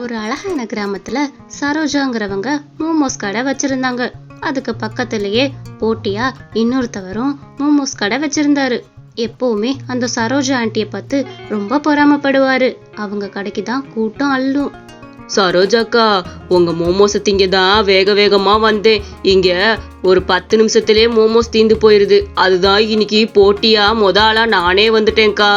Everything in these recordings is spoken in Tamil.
ஒரு அழகான கிராமத்துல சரோஜாங்கிறவங்க மோமோஸ் கடை வச்சிருந்தாங்க. அதுக்கு பக்கத்திலேயே போட்டியா இன்னொருத்தவரும் மோமோஸ் கடை வச்சிருந்தாரு. எப்பவுமே அந்த சரோஜா ஆண்டிய பார்த்து ரொம்ப பொறாமப்படுவாரு. அவங்க கடைக்கு தான் கூட்டம் அள்ளும். சரோஜாக்கா உங்க மோமோஸ் திங்க தான் வேக வேகமா வந்தேன். இங்க ஒரு பத்து நிமிஷத்திலே மோமோஸ் தீந்து போயிருது. அதுதான் இன்னைக்கு போட்டியா? மொத ஆளா நானே வந்துட்டேன்க்கா.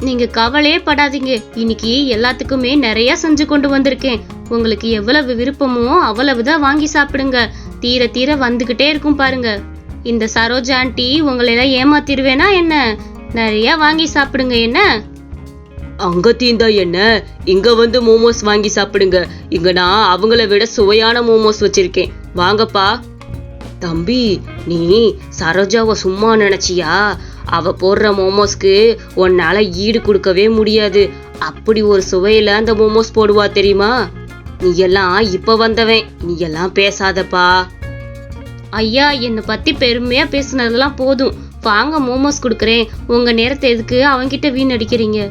நீங்க கவலையே படாதீங்க. இன்னைக்கு எல்லாத்துக்குமே நிறைய செஞ்சு கொண்டு வந்திருக்கேன். உங்களுக்கு எவ்வளவு விருப்பமோ அவ்வளவுதான் வாங்கி சாப்பிடுங்க. தீர தீர வந்துகிட்டே இருக்கும் பாருங்க. இந்த சரோஜா ஆண்டி உங்களை எல்லாம் ஏமாத்திருவேனா என்ன? நிறைய வாங்கி சாப்பிடுங்க என்ன? அங்க தீந்தா என்ன? இங்க வந்து மோமோஸ் வாங்கி சாப்பிடுங்க. இங்க நான் அவங்கள விட சுவையான மோமோஸ் வச்சிருக்கேன். வாங்கப்பா. தம்பி நீ சரோஜாவை சும்மா நினைச்சியா? அவ போடுற மோமோஸ்க்கு உன்னால ஈடு கொடுக்கவே முடியாது. அப்படி ஒரு சுவையில அந்த மோமோஸ் போடுவா தெரியுமா? நீ எல்லாம் இப்ப வந்தவன். நீ எல்லாம் பேசாதப்பா. ஐயா என்னை பத்தி பெருமையா பேசுனதெல்லாம் போதும். வாங்க மோமோஸ் கொடுக்குறேன். உங்க நேரத்தை எதுக்கு அவன்கிட்ட வீணடிக்கிறீங்க?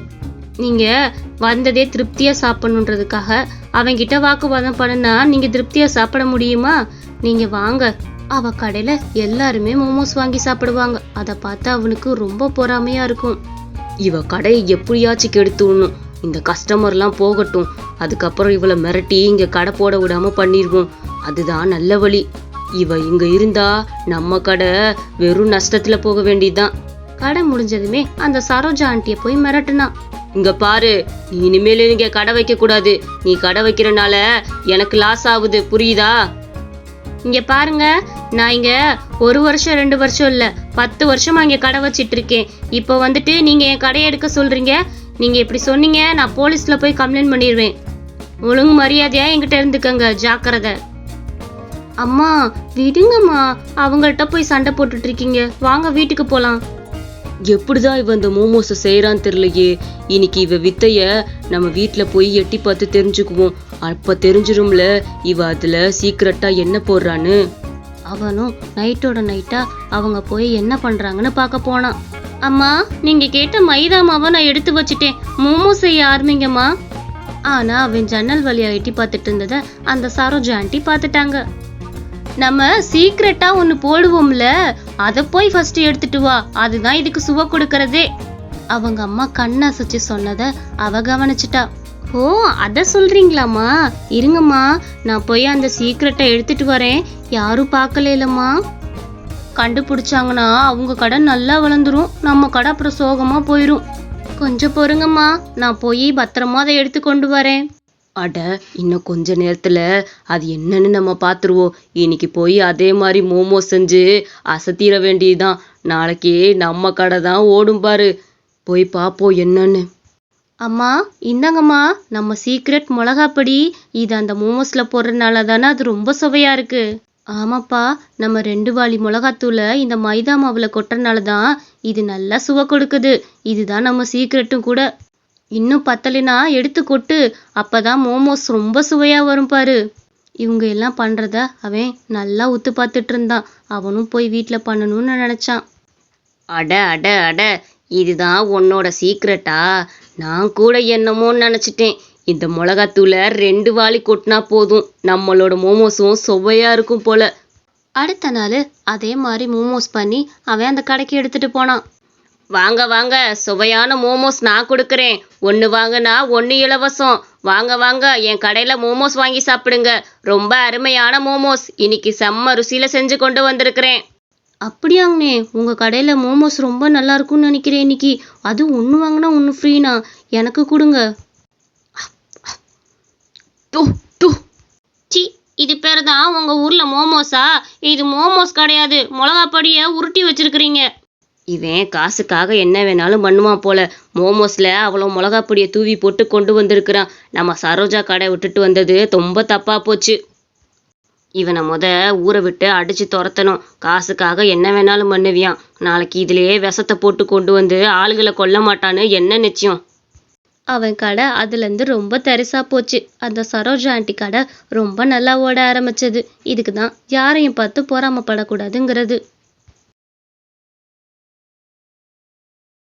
நீங்க வந்ததே திருப்தியா சாப்பிடணுன்றதுக்காக அவன்கிட்ட வாக்குவாதம் பண்ணுனா நீங்க திருப்தியா சாப்பிட முடியுமா? நீங்க வாங்க. அவ கடையில எல்லாருமே மோமோஸ் வாங்கி சாப்பிடுவாங்க. அதை பார்த்து அவனுக்கு ரொம்ப பொறாமையா இருக்கும். இவ கடையை எப்படியாச்சும் கெடுத்துடணும் இந்த கஸ்டமர்லாம் போகட்டும். அதுக்கப்புறம் இவளை மிரட்டி இங்க கடை போட விடாம பண்ணிடுவோம் அதுதான் நல்ல வழி. இவ இங்க இருந்தா நம்ம கடை வெறும் நஷ்டத்துல போக வேண்டியதுதான். கடை முடிஞ்சதுமே அந்த சரோஜா ஆண்டிய போய் மிரட்டுனான் இங்க பாரு நீ இனிமேல் இங்க கடை வைக்க கூடாது நீ கடை வைக்கிறனால எனக்கு லாஸ் ஆகுது. புரியுதா? இங்க பாருங்க நான் இங்க ஒரு வருஷம் ரெண்டு வருஷம் இல்ல பத்து வருஷமா இங்க கடை வச்சிட்டு இருக்கேன். இப்போ வந்துட்டு நீங்க என் கடையை எடுக்க சொல்றீங்க. நீங்க இப்படி சொன்னீங்க நான் போலீஸ்ல போய் கம்ப்ளைண்ட் பண்ணிடுவேன். ஒழுங்கு மரியாதையா என்கிட்ட இருந்துக்கங்க ஜாக்கிரதை. அம்மா விடுங்கம்மா. அவங்கள்ட்ட போய் சண்டை போட்டுட்டு இருக்கீங்க. வாங்க வீட்டுக்கு போலாம். எப்படிதான் இவன் இந்த மோமோஸை செய்கிறான்னு தெரியலையே. இன்னைக்கு இவ வித்தைய நம்ம வீட்டில் போய் எட்டி பார்த்து தெரிஞ்சுக்குவோம். அப்போ தெரிஞ்சிரும்ல இவ அதில் சீக்கிரட்டாக என்ன போடுறான்னு. அவனும் நைட்டோட நைட்டாக அவங்க போய் என்ன பண்ணுறாங்கன்னு பார்க்க போனான் அம்மா நீங்கள் கேட்ட மைதா மாவை நான் எடுத்து வச்சுட்டேன். மோமோ செய்ய ஆரம்பிங்கம்மா ஆனால் அவன் ஜன்னல் வழியாக எட்டி பார்த்துட்டு இருந்ததை அந்த சரோஜா ஆண்டி பார்த்துட்டாங்க. நம்ம சீக்ரெட்டாக ஒன்று போடுவோம்ல அதை போய் ஃபர்ஸ்ட் எடுத்துட்டு வா. அதுதான் இதுக்கு சுவை கொடுக்கறதே. அவங்க அம்மா கண்ணாசைச்சு சொன்னதை அவ கவனிச்சிட்டா. ஓ அத சொல்றீங்களாம்மா? இருங்கம்மா நான் போய் அந்த சீக்ரெட்டை எடுத்துட்டு வரேன். யாரும் பார்க்கலம்மா கண்டுபிடிச்சாங்கன்னா அவங்க கடை நல்லா வளர்ந்துரும். நம்ம கடை அப்புறம் சோகமா போயிரும். கொஞ்சம் பொறுங்கம்மா நான் போய் பத்திரமா அதை எடுத்து கொண்டு வரேன். அட இன்னும் கொஞ்ச நேரத்துல அது என்னன்னு நம்ம பாத்துருவோம். இன்னைக்கு போய் அதே மாதிரி மோமோ செஞ்சு அசத்திர வேண்டியதுதான். நாளைக்கு நம்ம கடை தான் ஓடும் பாரு. போய் பாப்போம் என்னன்னு. அம்மா இந்தாங்கம்மா நம்ம சீக்ரெட் மிளகாப்பொடி. இது அந்த மோமோஸ்ல போடுறதுனால தானே அது ரொம்ப சுவையா இருக்கு. ஆமாப்பா நம்ம ரெண்டு வாளி மிளகாத்தூளை இந்த மைதா மாவுல கொட்டுறதுனால தான் இது நல்லா சுவை கொடுக்குது. இதுதான் நம்ம சீக்ரெட்டும் கூட. இன்னும் பத்தலைனா எடுத்து கொட்டு. அப்பதான் மோமோஸ் ரொம்ப சுவையா வரும் பாரு. இவங்க எல்லாம் பண்றத அவன் நல்லா உத்து பார்த்துட்டு இருந்தான். அவனும் போய் வீட்டில் பண்ணணும்னு நினைச்சான். அட அட அட இதுதான் உன்னோட சீக்ரெட்டா? நான் கூட என்னமோன்னு நினச்சிட்டேன். இந்த மிளகாத்தூளை ரெண்டு வாளி கொட்டினா போதும். நம்மளோட மோமோஸும் சுவையா இருக்கும் போல. அடுத்த நாள் அதே மாதிரி மோமோஸ் பண்ணி அவன் அந்த கடைக்கு எடுத்துட்டு போனான். வாங்க வாங்க சுவையான மோமோஸ் நான் கொடுக்குறேன். ஒன்று வாங்கினா ஒன்று இலவசம். வாங்க வாங்க என் கடையில் மோமோஸ் வாங்கி சாப்பிடுங்க. ரொம்ப அருமையான மோமோஸ். இன்னைக்கு செம்ம ருசியில் செஞ்சு கொண்டு வந்திருக்கிறேன். அப்படியாங்கண்ணே உங்க கடையில மோமோஸ் ரொம்ப நல்லா இருக்கும்னு நினைக்கிறேன் இன்னைக்கு. அது ஒன்று வாங்கினா ஒன்று ஃப்ரீனா? எனக்கு கொடுங்க. சி இது பேர் தான் உங்க ஊர்ல மோமோஸா? இது மோமோஸ் கிடையாது. மிளகா பொடியை உருட்டி வச்சிருக்கிறீங்க. இவன் காசுக்காக என்ன வேணாலும் பண்ணுவான் போல. மோமோஸ்ல அவ்வளோ மிளகா பொடியை தூவி போட்டு கொண்டு வந்திருக்கிறான். நம்ம சரோஜா கடை விட்டுட்டு வந்தது ரொம்ப தப்பாக போச்சு. இவனை முத ஊரை விட்டு அடிச்சு துரத்தணும். காசுக்காக என்ன வேணாலும் பண்ணுவியான் நாளைக்கு இதுலேயே விஷத்தை போட்டு கொண்டு வந்து ஆளுகளை கொல்ல மாட்டான்னு என்ன நிச்சயம்? அவன் கடை அதுலேருந்து ரொம்ப தரிசா போச்சு. அந்த சரோஜா ஆண்டி கடை ரொம்ப நல்லா ஓட ஆரம்பிச்சது. இதுக்கு தான் யாரையும் பார்த்து பொறாமப்படக்கூடாதுங்கிறது.